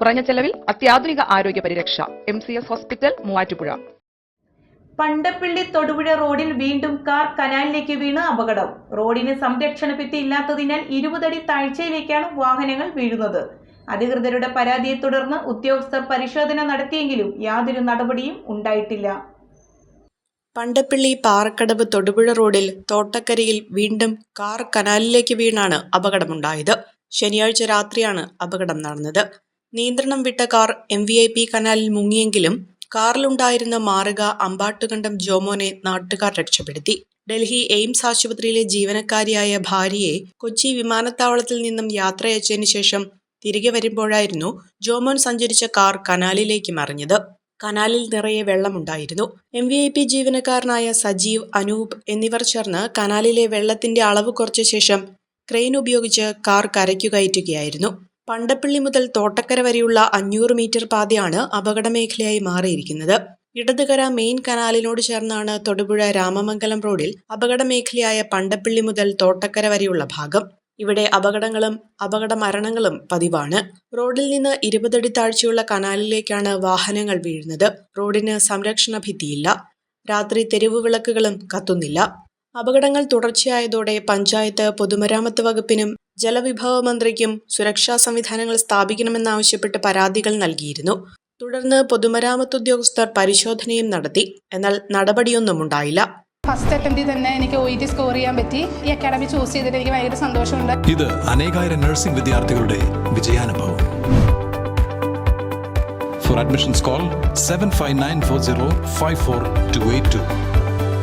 കുറഞ്ഞ ചെലവിൽ അത്യാധുനിക ആരോഗ്യ പരിരക്ഷ. M C S hospital Muvattupuzha. Pandappilly Thodupuzha റോഡിൽ വീണ്ടും കാർ കനാലിലേക്ക് വീണ് അപകടം. റോഡിന് സംരക്ഷണ ഭിത്തി ഇല്ലാത്തതിനാൽ ഇരുപതടി താഴ്ചയിലേക്കാണ് വാഹനങ്ങൾ വീഴുന്നത്. അധികൃതരുടെ പരാതിയെ തുടർന്ന് ഉദ്യോഗസ്ഥർ പരിശോധന നടത്തിയെങ്കിലും യാതൊരു നടപടിയും ഉണ്ടായിട്ടില്ല. പണ്ടപ്പിള്ളി പാറക്കടവ് തൊടുപുഴ റോഡിൽ തോട്ടക്കരയിൽ വീണ്ടും കാർ കനാലിലേക്ക് വീണാണ് അപകടമുണ്ടായത്. ശനിയാഴ്ച രാത്രിയാണ് അപകടം നടന്നത്. നിയന്ത്രണം വിട്ട car M V I P കനാലിൽ മുങ്ങിയെങ്കിലും കാറിലുണ്ടായിരുന്ന മാറുക അമ്പാട്ടുകണ്ടം ജോമോനെ നാട്ടുകാർ രക്ഷപ്പെടുത്തി. ഡൽഹി എയിംസ് ആശുപത്രിയിലെ ജീവനക്കാരിയായ ഭാര്യയെ കൊച്ചി വിമാനത്താവളത്തിൽ നിന്നും യാത്രയച്ചതിനു ശേഷം തിരികെ വരുമ്പോഴായിരുന്നു ജോമോൻ സഞ്ചരിച്ച കാർ കനാലിലേക്ക് മറിഞ്ഞത്. കനാലിൽ നിറയെ വെള്ളമുണ്ടായിരുന്നു. എം വി ഐ പി ജീവനക്കാരനായ സജീവ് അനൂപ് എന്നിവർ ചേർന്ന് കനാലിലെ വെള്ളത്തിന്റെ അളവ് കുറച്ച ശേഷം ക്രെയിൻ ഉപയോഗിച്ച് കാർ കരയ്ക്കു കയറ്റുകയായിരുന്നു. പണ്ടപ്പള്ളി മുതൽ തോട്ടക്കര വരെയുള്ള അഞ്ഞൂറ് മീറ്റർ പാതയാണ് അപകടമേഖലയായി മാറിയിരിക്കുന്നത്. ഇടതുകര മെയിൻ കനാലിനോട് ചേർന്നാണ് തൊടുപുഴ രാമമംഗലം റോഡിൽ അപകടമേഖലയായ പണ്ടപ്പള്ളി മുതൽ തോട്ടക്കര വരെയുള്ള ഭാഗം. ഇവിടെ അപകടങ്ങളും അപകട മരണങ്ങളും പതിവാണ്. റോഡിൽ നിന്ന് ഇരുപതടി താഴ്ചയുള്ള കനാലിലേക്കാണ് വാഹനങ്ങൾ വീഴുന്നത്. റോഡിന് സംരക്ഷണ ഭിത്തിയില്ല. രാത്രി തെരുവ് വിളക്കുകളും കത്തുന്നില്ല. അപകടങ്ങൾ തുടർച്ചയായതോടെ പഞ്ചായത്ത് പൊതുമരാമത്ത് വകുപ്പിനും ജലവിഭവ മന്ത്രിക്കും സുരക്ഷാ സംവിധാനങ്ങൾ സ്ഥാപിക്കണമെന്നാവശ്യപ്പെട്ട് പരാതികൾ നൽകിയിരുന്നു. തുടർന്ന് പൊതുമരാമത്ത് ഉദ്യോഗസ്ഥർ പരിശോധനയും നടത്തി. എന്നാൽ നടപടിയൊന്നും ഉണ്ടായില്ല. ഫസ്റ്റ് അറ്റംപ്റ്റിൽ തന്നെ എനിക്ക് ഒ ടി സ്കോർ ചെയ്യാൻ പറ്റി. ഈ അക്കാഡമി ചൂസ് ചെയ്തിട്ട് എനിക്ക് ഭയങ്കര സന്തോഷമുണ്ട്. ഇത് അനേകായിരം നഴ്സിംഗ് വിദ്യാർത്ഥികളുടെ വിജയാനുഭവം. For admissions call seven five nine four zero five four two eight two